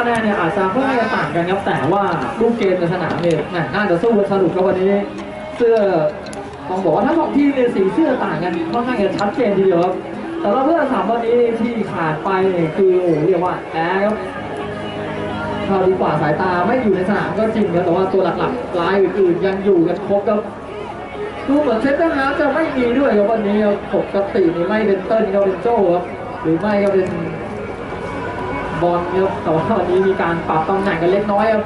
คะแนนเนี่ยอาจจะค่อนข้ต่างกันครับแต่ว่าลูกเกมในสนามเนี่ยน่าจะสู้กันสนุกครับวันนี้เสื้อต้องบอกว่าทั้งสองทีมเนี่ยสีเสื้อต่างกันค่อนข้างจะชัดเจนทีเดียวครับแต่เราเพื่อนสามวันนี้ที่ขาดไปเนี่ยคือโอ้โหเรียกว่าแอร์ครับถ้าดูกว่าสายตาไม่อยู่ในสนามก็จริงครับแต่ว่าตัวหลักๆรายอื่นๆยังอยู่กันครบครับดูเหมือนเซนเตอร์ฮาร์จะไม่มีด้วยครับวันนี้ปกตินี่ไม่เป็นเติ้ลก็เป็นโจ้ครับหรือไม่ก็เป็น บอลครับแต่ว่าวันนี้มีการปรับตำแหน่งกันเล็กน้อยครับ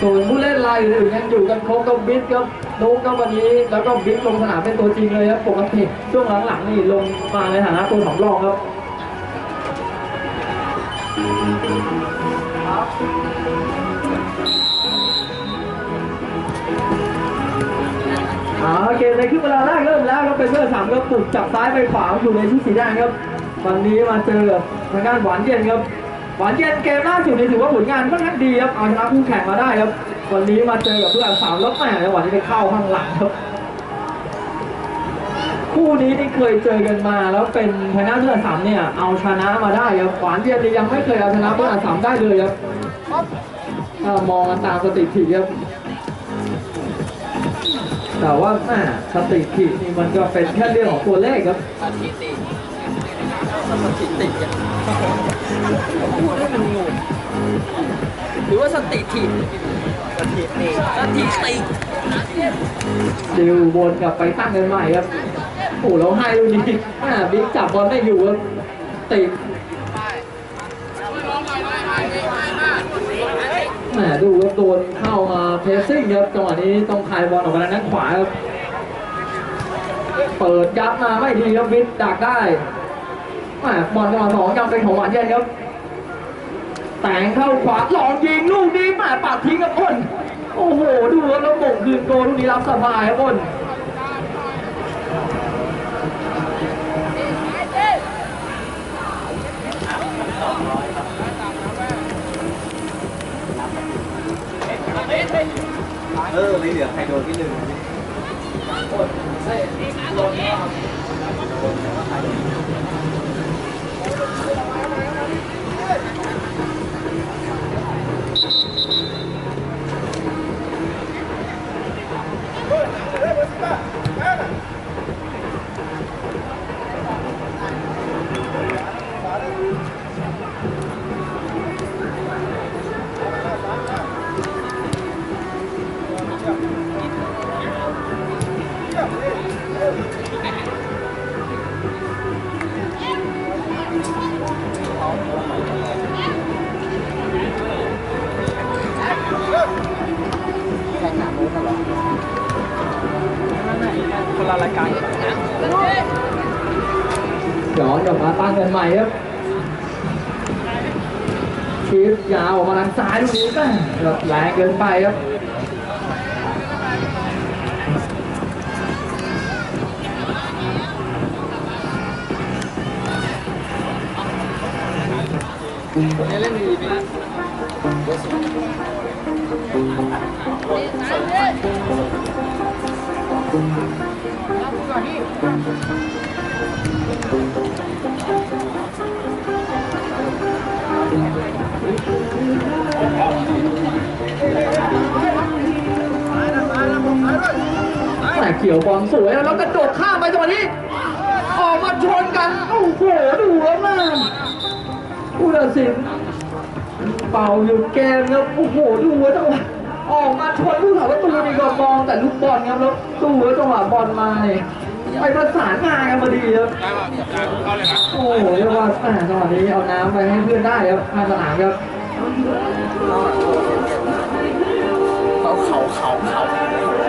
ส่วนผู้เล่นรายอื่นยังอยู่กันครบกับบิ๊กครับนุ๊กครับวันนี้แล้วก็บิ๊กลงสนามเป็นตัวจริงเลยครับปกติช่วงหลังๆนี่ลงมาในฐานะตัวสำรองครับเอาเกมในครึ่งเวลาแรกเริ่มแล้วครับเป็นเพื่อสามก็ปลุกจับซ้ายไปขวาอยู่ในชุดสีแดงครับ วันนี้มาเจอทางด้านหวานเย็นครับ หวานเย็นเกมล่าสุดนี่ถือว่าผลงานค่อนข้างดีครับเอาชนะคู่แข่งมาได้ครับ วันนี้มาเจอกับเพื่อนสามแล้วแม่จังหวะนี้ไปเข้าข้างหลังครับ คู่นี้นี่เคยเจอกันมาแล้วเป็นทางด้านเพื่อนสามเนี่ยเอาชนะมาได้ครับหวานเย็นนี่ยังไม่เคยเอาชนะเพื่อนสามได้เลยครับถ้ามองกันตามสถิติครับแต่ว่าแม่สถิตินี่มันก็เป็นแค่เรื่องของตัวเลขครับ สถิติสถิติอะพูดให้มันงงหรือว่าสถิติสถิติสถิติดิวบนกลับไปตั้งกันใหม่ครับโอ้โหแล้วให้ลูกนี้แม่บิ๊กจับบอลไม่อยู่ครับติดแหมดูครับโดนเข้ามาเพสซิ่งครับจังหวะนี้ต้องคายบอลออกมาทางด้านขวาครับเปิดยัดมาไม่ดีครับบิ๊กดักได้ บอลจังหวะสองยังเป็นของหวานเย็นครับแต่งเข้าขวาหลอกยิงลูกนี้แหมปัดทิ้งกับอ้นโอ้โห ดูครับแล้วบ่งคืนโกลลูกนี้รับสบายครับอ้นเออไม่เหลือใครโดนที่หนึ่งแมาทางซ้ายลูกนี้ก็แรงเกินไปครับคนนี้เล่นดีไหม เกี่ยวบอลสวยแล้วกระโดดข้ามไปจังหวะนี้ออกมาชนกันโอ้โหดูแล้วนะผู้ตัดสินเป่าหยุดเกมครับโอ้โหดูว่าจังหวะออกมาชนลูกถาประตูนี่ก็มองแต่ลูกบอลครับแล้วดูว่าจังหวะบอลมาเนี่ยไปประสานงานกันพอดีครับโอ้โหเรียกว่าแหม่จังหวะนี้เอาน้ำไปให้เพื่อนได้ครับข้างสนามครับเขาเขาเขาเขา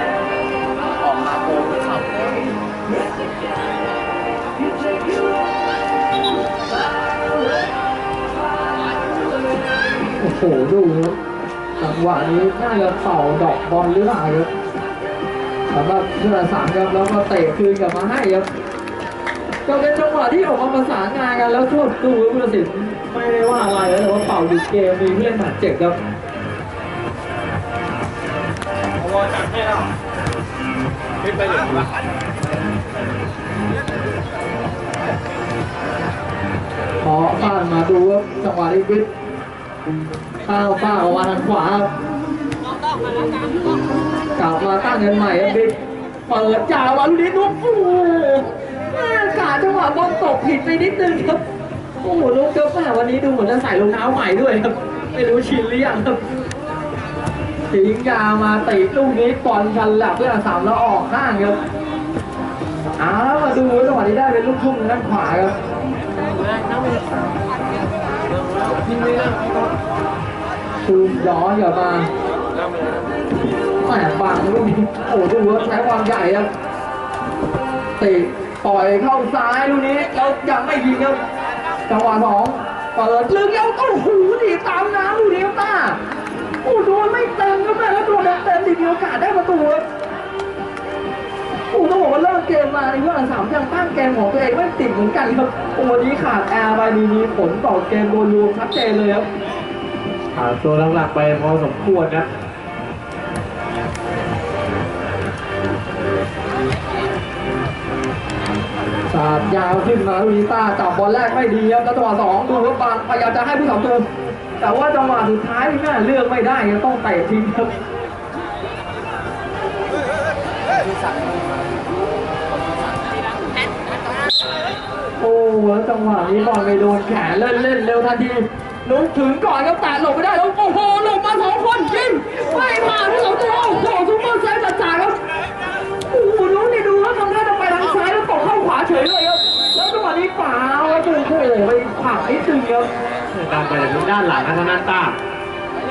โหดูครับจังหวะนี้น่าจะเป่าดอกบอลหรือเปล่าครับสำหรับเพื่อนสามครับแล้วก็เตะคืนกลับมาให้ครับก็เป็นจังหวะที่ออกมาประสานงานกันแล้วโทษดูครับผู้ตัดสินไม่ได้ว่าอะไรแล้วแต่ว่าเป่าหยุดเกมมีผู้เล่นบาดเจ็บครับไม่ไปเหลือละพอผ่านมาดูครับจังหวะนี้วิทย์ ข้าวป้าออกมาทางขวาครับกลับมาตั้งเงินใหม่ครับบิ๊กเปิดยาวมาลูกนี้นุ๊กโอ้โหแม่กาจังหวะบอลตกผิดไปนิดนึงครับ โอ้โหลูกเจ้าแม่วันนี้ดูเหมือนจะใส่รองเท้าใหม่ด้วยครับ ไม่รู้ชินหรือยังครับสิงยามาตีลูกนี้บอลกันหลับเพื่อสามแล้วออกข้างครับอ้าวมาดูจังหวะนี้ได้เป็นลูกทุ่งด้านขวาครับ ยิงเลยนะคืนย้อนกลับมาแหมบังลูกนี้โอ้ดูว่าใช้ความใหญ่ครับติปล่อยเข้าซ้ายลูกนี้แล้วยังไม่ยิงครับจังหวะสองเปิดลึกแล้วโอ้โหดีตามน้ำลูกนี้ครับต้าโอ้โดนไม่เต็มครับแม่แล้วโดนเต็มดีมีโอกาสได้ประตูครับ โอ้โหต้องบอกว่าเริ่มเกมมาในเพื่อนสามยังตั้งเกมของตัวเองไม่ติดเหมือนกันครับโอ้วันนี้ขาดแอร์ไปมีมีผลต่อเกมโดยรวมชัดเจนเลยครับผ่านตัวหลักๆไปพอสมควรนะสาดยาวขึ้นมาลูนิต้าจับบอลแรกไม่ดีครับแล้วจังหวะสองดูครับบางพยายามจะให้ผู้สองตัวแต่ว่าจังหวะสุดท้ายนี่แม่เลือกไม่ได้ครับต้องเตะทิ้งครับ โอ้แล้วจังหวะนี้บอลไปโดนแขนเล่นเล่นเร็วทันทีลุกถึงก่อนครับแตะหลบไม่ได้แล้วโอ้โหหลบมาสองคนยิงไม่ผ่านผู้สองตัวโอ้โหซุปเปอร์เซฟจัดจ่ายครับโอ้โหลุ้นนี่ดูว่าทำท่าจะไปทางซ้ายแล้วตกเข้าขวาเฉยเลยครับแล้วจังหวะนี้ขวาแล้วโอ้โหไปขวานิดนึงครับตามไปจากด้านหลังนะทางด้านต้า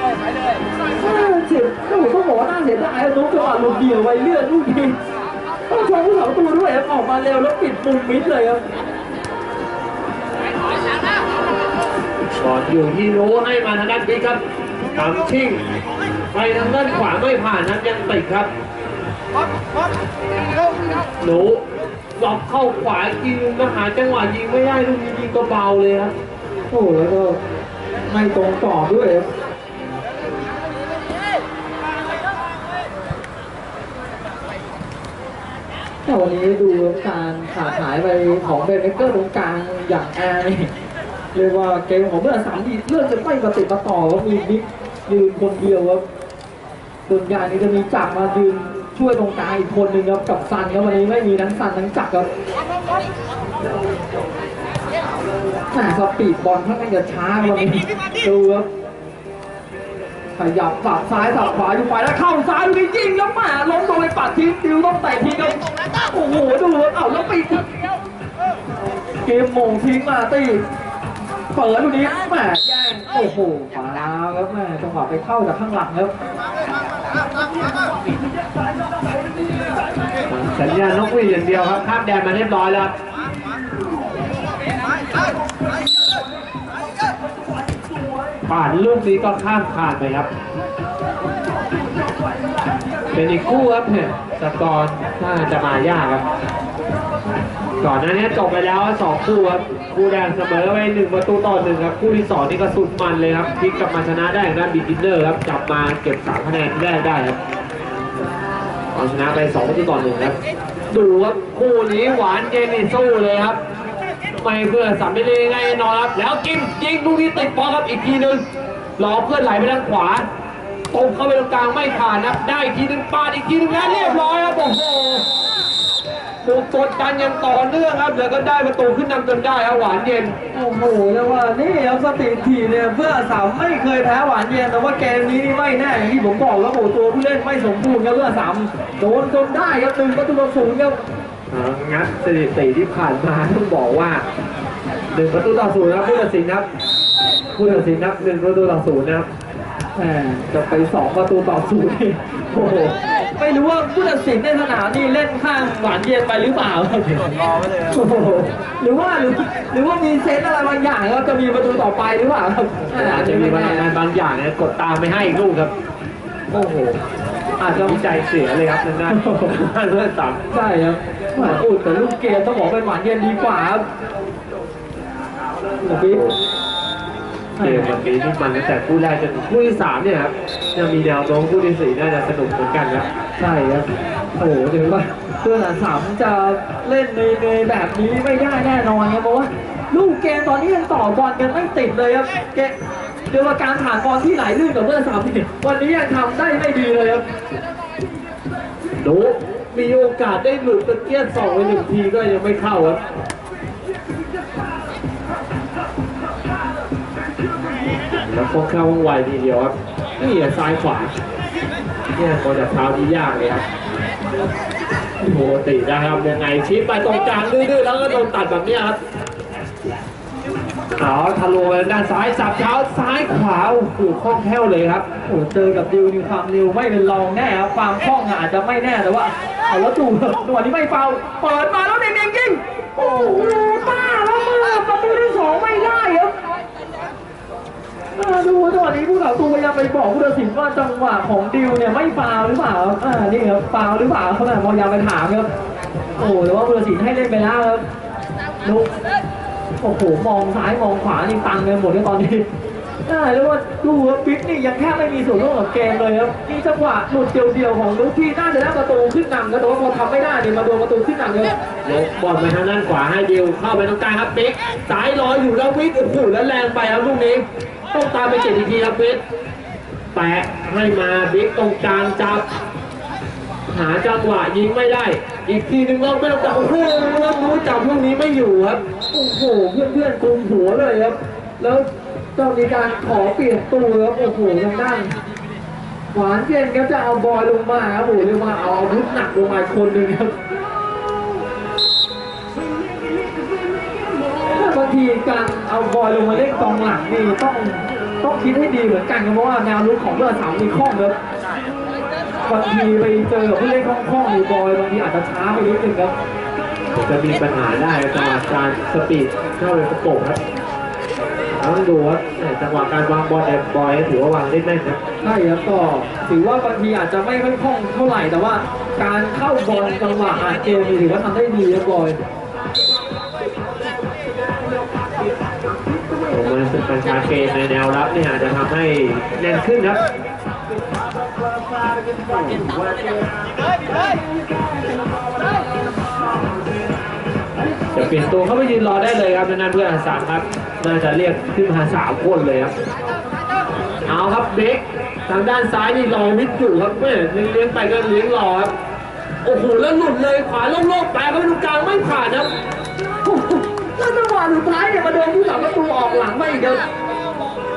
น่าเสียโอ้โหต้องบอกว่าน่าเสียดายอะนุ๊กจังหวะหลุดเดี่ยวไปเลือดลูกนี้ต้องชมผู้สาวตัวด้วยครับออกมาเร็วแล้วปิดมุมมิดเลยครับก่อนอยู่ที่โน้ให้มาทางด้านบิ๊กครับตามชิ่งไปทางด้านขวาไม่ผ่านนั้นยังติดครับหนูหลอกเข้าขวายิงมาหาจังหวะยิงไม่ได้ลูกนี้ยิงก็เบาเลยครับโอ้โหแล้วก็ไม่ตรงต่อด้วยครับ แต่วันนี้ดูการขาดหายไปของเบนเมเกอร์ตรงกลางอย่างแอร์นี่เรียกว่าเกมของเมื่อสามดีเริ่มจะไม่ประติดประต่อว่ามีบิ๊กยืนคนเดียวครับส่วนใหญ่นี่จะมีจักรมายืนช่วยตรงกลางอีกคนหนึ่งครับกับซันครับวันนี้ไม่มีทั้งซันทั้งจักรครับแหมสปีดบอลค่อนข้างจะช้าครับวันนี้ดูครับขยับสับซ้ายสับขวาอยู่ไปแล้วเข้าซ้ายลูกนี้ยิงแล้วแหมาล้มลงไปปัดทิ้งติวต้องเตะทิ้งครับ โอ้โหดูเอ้าแล้วปีกเกมมงทิ้งมาตีเปิดดูนี้แหม่แย่งโอ้โหฟาวครับแม่จังหวะไปเข้าจากข้างหลังครับสัญญาณนกหวีดอย่างเดียวครับข้ามแดนมาเรียบร้อยแล้ว ป่านลูกนี้ก็ข้ามขาดไปครับ เป็นอีกคู่ครับเนี่ยสกอร์น่าจะมายากครับ ก่อนหน้านี้จบไปแล้วสองคู่ครับคู่แดงเสมอไปหนึ่งประตูต่อหนึ่งครับ คู่ที่สองนี่ก็สุดมันเลยครับพลิกกลับมาชนะได้ทางด้านบิกินเนอร์ครับจับมาเก็บสามคะแนนแรกได้ครับเอาชนะไปสองประตูต่อหนึ่งครับ ดูครับคู่นี้หวานเย็นนี่สู้เลยครับ ไม่เพื่อสามไม่ได้ง่ายนอนครับแล้วกินยิงลูกนี้ติดบอลครับอีกทีหนึงรอเพื่อนไหลไปทางขวาตรงเข้าไปตรงกลางไม่ผ่านครับได้อีกทีหนึงปาดอีกทีหนึงแล้วเรียบร้อยครับโอ้โหถูกกดกันย่างต่อเนื่องครับ แล้วก็ได้ประตูขึ้นนำจนได้ครับหวานเย็น โอ้โหแล้วว่านี่ครับสติทีเนี่ยเพื่อสามไม่เคยแพ้หวานเย็น แต่ว่าเกมนี้นี่ไม่แน่อย่างที่ผมบอกแล้วโอ้ตัวผู้เล่นไม่สมบูรณ์ครับเพื่อสามโดนจนได้ครับหนึ่งประตูต่อศูนย์ครับอ่า งัดสถิติที่ผ่านมาต้องบอกว่าหนึ่งประตูต่อศูนย์ครับผู้ตัดสินครับผู้ตัดสินครับหนึ่งประตูต่อศูนย์นะครับแหมจะไปสองประตูต่อศูนย์นี่โอ้โหไม่รู้ว่าผู้ตัดสินในสนามนี่เล่นข้างหวานเย็นไปหรือเปล่าครับรอไว้เลยครับโอ้โหหรือว่าหรือหรือว่ามีเซนส์อะไรบางอย่างครับจะมีประตูต่อไปหรือเปล่าครับอาจจะมีพลังงานบางอย่างเนี่ยกดตามไม่ให้อีกลูกครับ โอ้โห อาจจะดีใจเสียเลยครับทางด้านเลือดต่ใช่ครับแหมอุดแต่ลูกเกมต้องบอกเป็นหวานเย็นดีกว่าครับโอ้โหบิ๊กำเกมวันนี้นี่มันตั้งแต่คู่แรกจนถึงคู่ที่สามเนี่ยครับจะมีแนวโน้มคู่ที่สี่น่าจะสนุกเหมือนกันครับใช่ครับโอ้โหถึงว่าเพื่อนสามจะเล่นในในแบบนี้ไม่ได้แน่นอนครับเพราะว่าลูกเกมตอนนี้ยังต่อบอลกันไม่ติดเลยครับเกม เรียกว่าการผ่านบอลที่ไหลลื่นกับเบอร์สามนี่วันนี้ยังทำได้ไม่ดีเลยครับดูมีโอกาสได้หลุดตะเกียบสองไปหนึ่งทีก็ยังไม่เข้าครับแล้วก็เข้าว่องไวทีเดียวครับนี่อะซ้ายขวาเนี่ยคนจะเท้าที่ยากเลยครับปกตินะครับยังไงชี้ไปตรงกลางดื้อๆแล้วก็โดนตัดแบบนี้ครับ เอาทะลุไปด้านซ้ายสับเท้าซ้ายขวาโอ้โหคล่องแคล่วเลยครับโอ้โหเจอกับดิวนิวความเร็วไม่เป็นรองแน่ครับความคล่องอาจจะไม่แน่แต่ว่าเอาแล้วดูตัวนี้ไม่เฝ้าเปิดมาแล้วเน่งๆยิงโอ้โหป้าแล้วมือประตูที่สองไม่ได้ครับดูจังหวะนี้ผู้ต่อสู้พยายามไปบอกผู้ตัดสินว่าจังหวะของดิวเนี่ยไม่ฟาวหรือเปล่าอ่านี่ครับฟาวหรือเปล่าเขาพยายามไปถามครับโอ้โหแต่ว่าผู้ตัดสินให้เล่นไปแล้วครับนุก โอ้โหมองซ้ายมองขวานี่ตังกันหมดเลยตอนนี้ใช่แล้วว่าดูว่าบิ๊กนี่ยังแค่ไม่มีส่วนร่วมกับเกมเลยครับมีจังหวะหลุดเดียวๆของลูกที่น่าจะได้ประตูขึ้นนำนะแต่ว่าพอทำไม่ได้เนี่ยมาโดนประตูขึ้นนำครับยกบอลไปทางด้านขวาให้ดิวเข้าไปตรงกลางครับปิ๊กสายรอยอยู่แล้ววิทย์โอ้โหแล้วแรงไปครับลูกนี้ต้องตามไปเจ็ดอีทีครับวิทย์แปะให้มาบิ๊กตรงกลางจับ หาจังหวะยิงไม่ได้ อีกทีหนึ่งเราไม่ต้องจับโอ้โหแล้วรู้จับลูกนี้ไม่อยู่ครับ โอ้โห เพื่อนๆกลุมหัวเลยครับ แล้วต้องมีการขอเปลี่ยนตัวครับโอ้โหทางด้านหวานเย็นครับจะเอาบอลลงมาครับโอ้โหเรียกว่าเอาอาวุธหนักลงมาคนหนึ่งครับบางทีการเอาบอลลงมาเล่นกองหลังนี่ต้องต้องคิดให้ดีเหมือนกันครับเพราะว่าแนวรุกของเบอร์สามมีข้องครับ บางทีไปเจอกับผู้เล่นคล่องๆอยู่บอยบางทีอาจจะช้าไปนิดนึงครับจะมีปัญหาได้จังหวะการสปีดเข้าไปประกบครับต้องดูว่าจังหวะการวางบอลแต่บอยถือว่าวางได้แม่นครับใช่ครับก็ถือว่าบางทีอาจจะไม่ค่อยคล่องเท่าไหร่แต่ว่า การเข้าบอลจังหวะอาเกมนี่ถือว่าทำได้ดีครับบอยผมว่าเป็นประชาเกมในแนวรับเนี่ยอาจจะทำให้แน่นขึ้นครับ จะเปลี่ยนตัวเข้าไปยืนรอได้เลยครับนั่นเพื่อนอาสามครับ น่าจะเรียกขึ้นมาสามคนเลยครับ เอาครับเบคทางด้านซ้ายนี่รอวิทย์อยู่ครับเมื่อเลี้ยงไปก็เลี้ยงรอครับ โอ้โหแล้วหลุดเลยขวาโล่งๆแปะเขาไปตรงกลางไม่ผ่านครับแล้วจังหวะสุดท้ายเนี่ยมาโดนผู้สาประตูออกหลังมาอีกครับ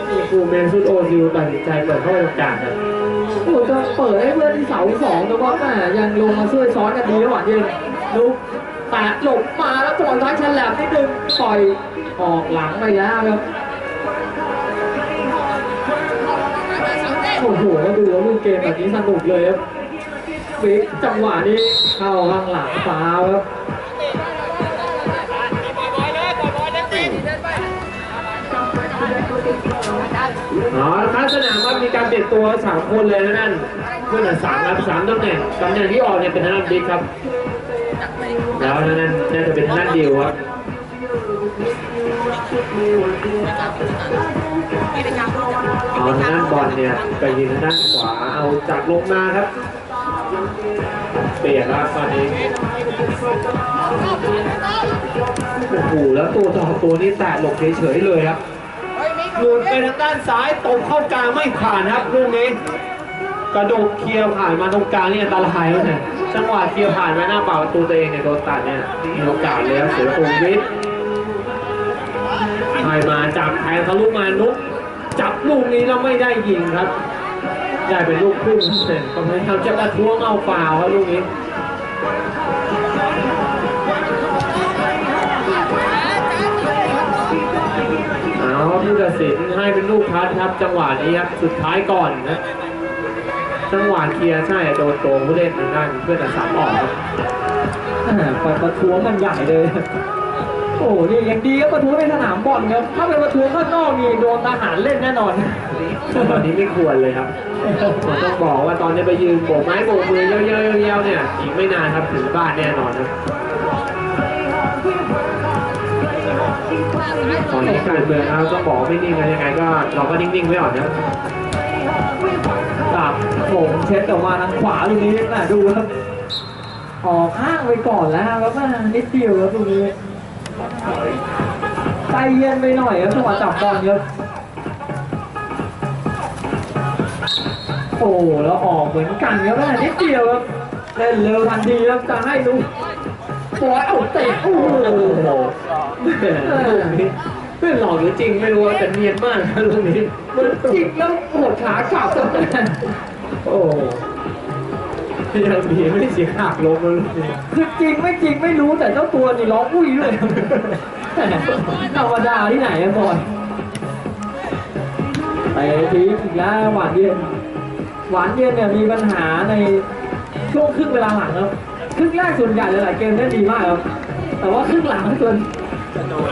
โอ้โหเมนซูโอซิลตัดสินใจเปิดเข้าไปตรงกลางครับ โอ้โหจะเปิดให้เพื่อนที่เสาสองแต่ว่าแม่ยังลงมาช่วยซ้อนกันดีระหว่างที่ลุกแปะหลบมาแล้วจังหวะท้ายฉลับนิดนึงปล่อยออกหลังไปแล้วครับโอ้โหดูแล้วลูกเกมแบบนี้สนุกเลยครับฟิกจังหวะนี้เข้าข้างหลังฟ้าครับ อ๋อท้าสนามครับมีการเปลี่ยนตัวสามคนเลยนะนั่นเพื่อนสามครับสามตำแหน่งตำแหน่งที่ออกเนี่ยเป็นทางด้านบิ๊กครับ แล้วนั่นน่าจะเป็นทางด้านเดียวครับเอาทางด้านบอลเนี่ยไปยิงทางด้านขวาเอาจากลงมาครับ เปลี่ยนแล้วตอนนี้โอ้โหแล้วตัวต่อตัวนี่แตะหลบเฉยๆเลยครับ หลุดไปทางด้านซ้ายตรงเข้ากลางไม่ผ่านครับลูกนี้กระโดดเคลียร์ผ่านมาตรงกลางนี่อันตรายแล้วเนี่ยจังหวะเคลียร์ผ่านมาหน้าเปล่าประตูตัวเองเนี่ยโดนตัดเนี่ยมีโอกาสเลยครับเสียปูวิทย์ให้มาจับแทงทะลุมานุกจับลูกนี้แล้วไม่ได้ยิงครับได้เป็นลูกครึ่งเสร็จก็พยายามจะกระท้วงเอาฟาครับลูกนี้ เอาผู้ตัดสินให้เป็นลูกพัดครับ จังหวะนี้ครับสุดท้ายก่อนนะจังหวะเคลียร์ใช่โดนตัวผู้เล่นทางด้านเพื่อนตัดสามออกครับแหม่ปล่อยประท้วงมันใหญ่เลย โอ้โหนี่ยังดีครับประท้วงในสนามบอลครับถ้าเป็นประท้วงข้างนอกนี่โดนทหารเล่นแน่นอนตอนนี้ไม่ควรเลยครับผมต้องบอกว่าตอนนี้ไปยืนโบกไม้โบกมือเยอะๆๆๆเนี่ยอีกไม่นานครับถึงบ้านแน่นอนครับ ตอนนี้การเมืองเราต้องบอกไม่นิ่งยังไงก็เราก็นิ่งๆไว้ก่อนนะกับผมเช็ดออกมาทางขวาตรงนี้นะดูครับออกข้างไปก่อนแล้วครับแม่นิดเดียวครับตรงนี้ใจเย็นไปหน่อยครับจังหวะจับบอลครับโอ้โหแล้วออกเหมือนกันครับแม่นิดเดียวครับเล่นเร็วทันทีครับจะให้ลูก ปล่อยเอาเตะโอ้โหลูกนี้ไม่หลอกหรือจริงไม่รู้แต่เนียนมากนะลูกนี้มันจิกแล้วโหดขากลับครับแม่โอ้ยังดีไม่ได้เสียหักลงเลยคือจริงไม่จริงไม่รู้แต่เจ้าตัวนี่ร้องอุ้ยด้วยธรรมดาที่ไหนอะบอยไปทีอีกแล้วหวานเย็น หวานเย็นเนี่ยมีปัญหาในช่วงครึ่งเวลาหลังครับ รึ่งแรกส่วนใหญ่หลายๆเกมได้ดีมากครับ แต่ว่าครึ่งหลังส่วน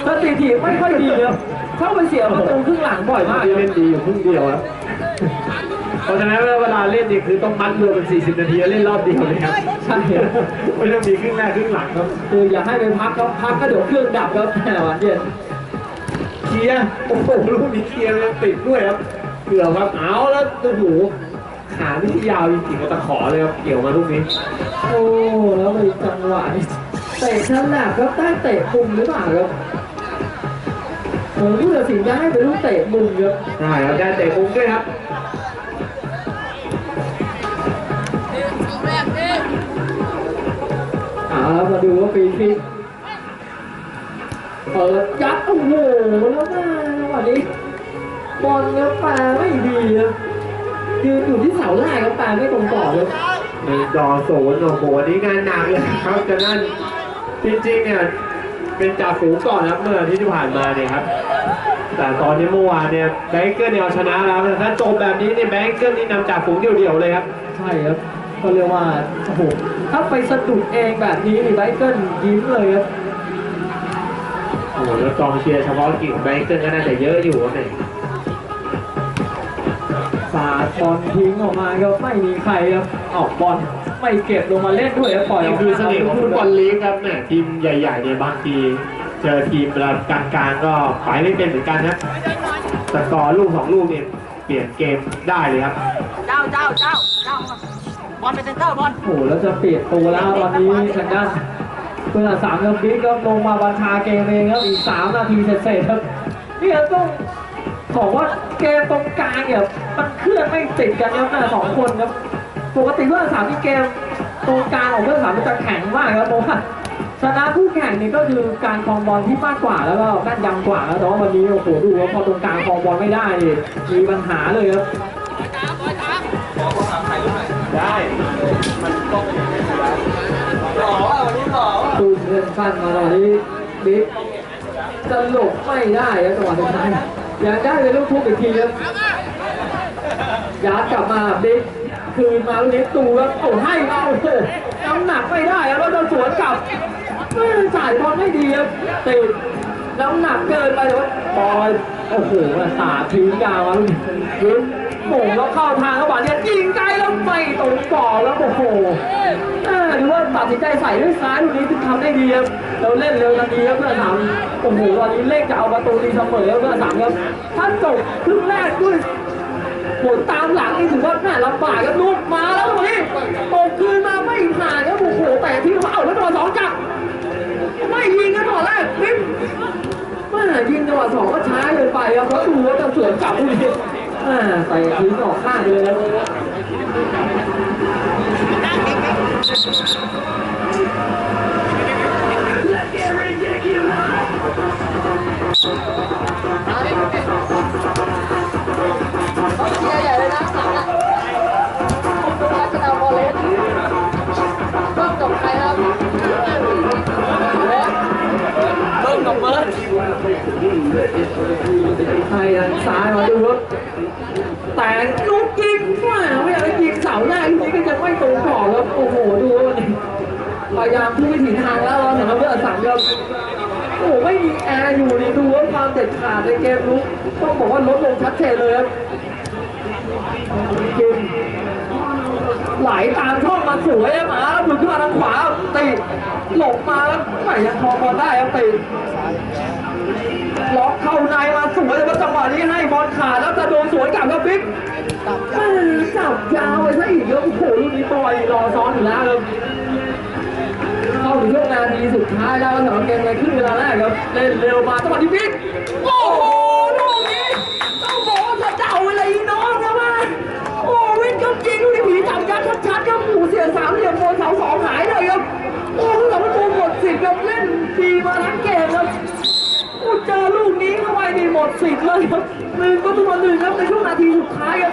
สถิติไม่ค่อยดีครับเข้าไปเสียประตูครึ่งหลังบ่อยมากที่ครับเล่นดีอยู่ครึ่งเดียวครับเพราะฉะนั้นเวลาเล่นนี่คือต้องมัดรวมเป็น 40 นาทีแล้วเล่นรอบเดียวเลยครับใช่ครับไม่ต้องมีครึ่งแรกครึ่งหลังครับ คืออย่าให้ไปพักครับพักก็เดี๋ยวเครื่องดับครับแหมหวานเย็นเคลียร์โอ้โหลูกนี้เคลียร์ยังติดด้วยครับเกือบครับเอาแล้วโอ้โห ขานี่ที่ยาวจริงๆกับตะขอเลยครับเกี่ยวมาลูกนี้โอ้แล้วไปจังหวะนี้เตะฉลับครับได้เตะมุมหรือเปล่าครับเหมือนผู้ตัดสินจะให้เป็นลูกเตะมุมครับใช่ครับได้เตะมุมด้วยครับเอาละมาดูว่าฟรีคิกเปิดยัดโอ้โหแล้วมาจังหวะนี้บอลครับปาไม่ดีครับ ยืนอยู่ที่เสาแรกครับปาไม่ตรงต่อเลยในดอโซนโอ้โหอันนี้งานหนักเลยครับจะนั่นจริงๆเนี่ยเป็นจ่าฝูงก่อนครับเมื่ออาที่ที่ผ่านมาเนี่ยครับ แต่ตอนนี้เมื่อวานเนี่ยแบงเกิลเนี่ยเอาชนะแล้วแต่ถ้าจบแบบนี้เนี่ยแบงเกิลนี่นำจ่าฝูงเดียวๆเลยครับใช่ครับก็เรียกว่าโอ้โหถ้าไปสะดุดเองแบบนี้นี่ไบเกิลยิ้มเลยครับโอ้โหแล้วกองเชียร์เฉพาะกิ่งของแบงเกิลก็น่าจะเยอะอยู่ครับเนี่ย สาดบอลทิ้งออกมาก็ไม่มีใครครับออกบอลไม่เก็บลงมาเล่นด้วยครับปล่อยนี่กมาคือเสน่ห์ของฟุตบอลลีกครับเนี่ยทีมใหญ่ๆเนี่ยบางทีเจอทีมระดับกลางๆก็ไปไม่เป็นเหมือนกันครับแต่กอร์ลูกสองลูกเนี่ยเปลี่ยนเกมได้เลยครับเจ้าเจ้าเจ้าเจ้าบอลเป็นเซนเตอร์บอลโอ้โหแล้วจะเปลี่ยนตัวแล้วตอนนี้ทางด้านเพื่อนสามครับบิ๊กก็ลงมาบัญชาเกมเองครับอีกสามนาทีเสร็จๆครับนี่ครับต้อง บอกว่าเกมตรงกลางเนี่ยมันเคลื่อนไม่ติดกันครับหน้าสองคนครับปกติเพื่อนสามที่เกมตรงกลางของเพื่อนสามมันจะแข็งมากครับเพราะว่าชนะคู่แข่งนี่ก็คือการครองบอลที่มากกว่าแล้วก็แม่นยำกว่าแล้วแต่ว่าวันนี้โอ้โหดูว่าพอตรงกลางครองบอลไม่ได้นี่มีปัญหาเลยครับได้หล่ออะวันนี้หล่ออะตูนเงินสั้นมาตอนนี้บิ๊กจะหลบไม่ได้ครับจังหวะสุดท้าย อยากได้เลยลูกทุกอีกทีครับยัดกลับมาบิ๊กคืนมาลูกนี้ตูแล้วโอ้ให้มาโอ้โหน้ำหนักไม่ได้แล้วจะสวนกลับไม่จ่ายบอลไม่ดีครับติดน้ำหนักเกินไปแต่ว่าบอลโอ้โหสาดทิ้งยาวมาลูกนี้ โป่งแล้วเข้าทางเขาบาดเจ็บยิงไกลแล้วไม่ตรงกรอบแล้วโอ้โหหรือว่าตัดสินใจใส่ด้วยซ้ายลูกนี้ที่ทำได้ดีครับเราเล่นเร็วทันทีครับเพื่อนสามโอ้โหตอนนี้เล่นจะเอาประตูตีเสมอครับเพื่อนสามครับถ้านจบครึ่งแรกด้วยผลตามหลังนี่ถือว่าแม่ลำบากครับลูกมาแล้วตรงนี้ตกคืนมาไม่ผ่านครับโอ้โหแต่ที่ว่าเอาแล้วจังหวะสองกลับ ใส่ทิ้งออกข้างเลยครับเขาเชียร์ใหญ่เลยนะหลังอะดูว่าจะเอาบอลเลสเบิ้มกับใครครับเบิ้มกับเบิร์ดให้างซ้ายมาดูรับ แต่ลูกยิงว่าไม่อยากจะยิงเสาแรกลูกนี้ก็ยังไม่ตรงกรอบครับโอ้โหดูว่าวันนี้พยายามทุกวิถีทางแล้วเราเห็นว่าเพื่อนสั่งครับโอ้ไม่มีแอร์อยู่นี่ดูว่าความเด็ดขาดในเกมลุกต้องบอกว่าลดลงชัดเจนเลยครับกินไหลตามช่องมาสวยมาแล้วหลุดขึ้นมาทางขวาตีหลบมาแล้วไม่ยังพอบอลได้ครับตี ล็อกเข้าในมาสวยแล้วจังหวะนี้ให้บอลขาดแล้วจะโดนสวนกลับแล้วบิ๊กแม่จับยาวไปซะอีกเยอะโอ้โหลูกนี้ปล่อยรอซ้อนอยู่แล้วครับเข้าถึงช่วงนาทีสุดท้ายแล้วสำหรับเกมในครึ่งเวลาแรกครับเล่นเร็วมาจังหวะนี้บิ๊กโอ้โหลูกนี้ต้องบอกว่าจะเดาอะไรน้องนะว่าโอ้วินก็ยิ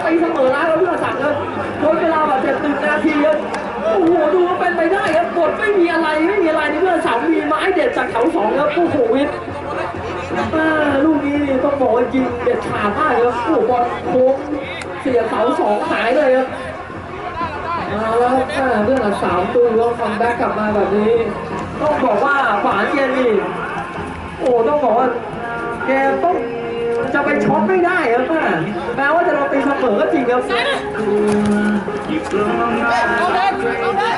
ตีเสมอแล้วเพื่อสั่งครับทดเวลาบาดเจ็บหนึ่งนาทีครับโอ้โหดูว่าเป็นไปได้ครับกด ไม่มีอะไรไม่มีอะไรในเพื่อนสามมีไม้เด็ดจากแถวสองครับโอ้โหวิทลูกนี้ต้องบอกว่ายิงเด็ดขาดมากครับโอ้บอลโค้งเสียเสาสองหายเลยครับเอาแล้วเรื่องสามตัวแล้วคัมแบ็กกลับมาแบบนี้ ต้องบอกว่าฝานเจนนี่โอ้ต้องบอกว่าแกต้อง จะไปช็อตไม่ได้ครับแม่แม้ว่าจะโดนตีเสมอก็จริงครับเอาเด็กเอาเด็ก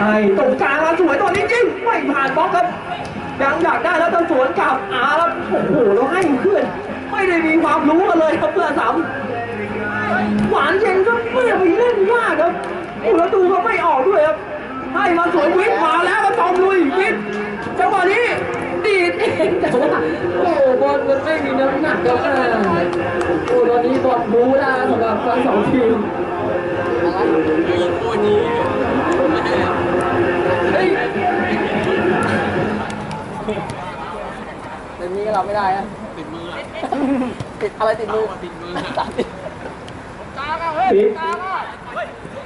ให้ตรงกลางมาสวยตัวนี้จริงไม่ผ่านบล็อกครับยังอยากได้แล้วจะสวนกลับอาแล้วโอ้โหแล้วให้เพื่อนไม่ได้มีความรู้กันเลยครับเพื่อนสามหวานเย็นก็ไม่ได้ไปเล่นยากครับโอ้แล้วดูเขาไม่ออกด้วยครับให้มาสวยวิทย์มาแล้วก็จอมลุยวิทย์จังหวะนี้ดีด เองแต่ว่าโอ้บอลมันไม่มีน้ำหนักครับแม่โอ้ตอนนี้บอลบูแล้วสำหรับทั้งสองทีมเฮ้ยเป็นนี้เราไม่ได้นะติดมือติดอะไรติดมือติดมือติดปิด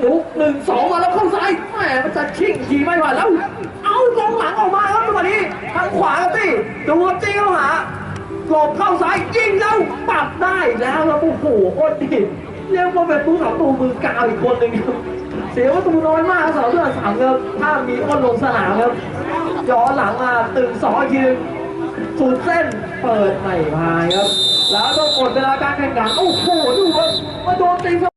ลุกหนึ่งสองมาแล้วเข้าซ้ายแหมมันจะชิ่งทีไม่ไหวแล้ว กองหลังออกมาครับจังหวะนี้ทางขวาครับตีดูครับจี้เข้าหาหลบเข้าซ้ายยิงแล้วปัดได้แล้วแล้วโอ้โหโคตรดีเรียกว่าเป็นผู้สาวตูมือกาวอีกคนหนึ่งครับเสียประตูน้อยมากครับสาวเลือสามครับถ้ามีอ้นลงสนามครับย้อนหลังมาตึงสองอีกทีหนึงสุดเส้นเปิดไม่พายครับ แล้วต้องกดเวลาการแข่งขันโอ้โหดูครับมาโดนตี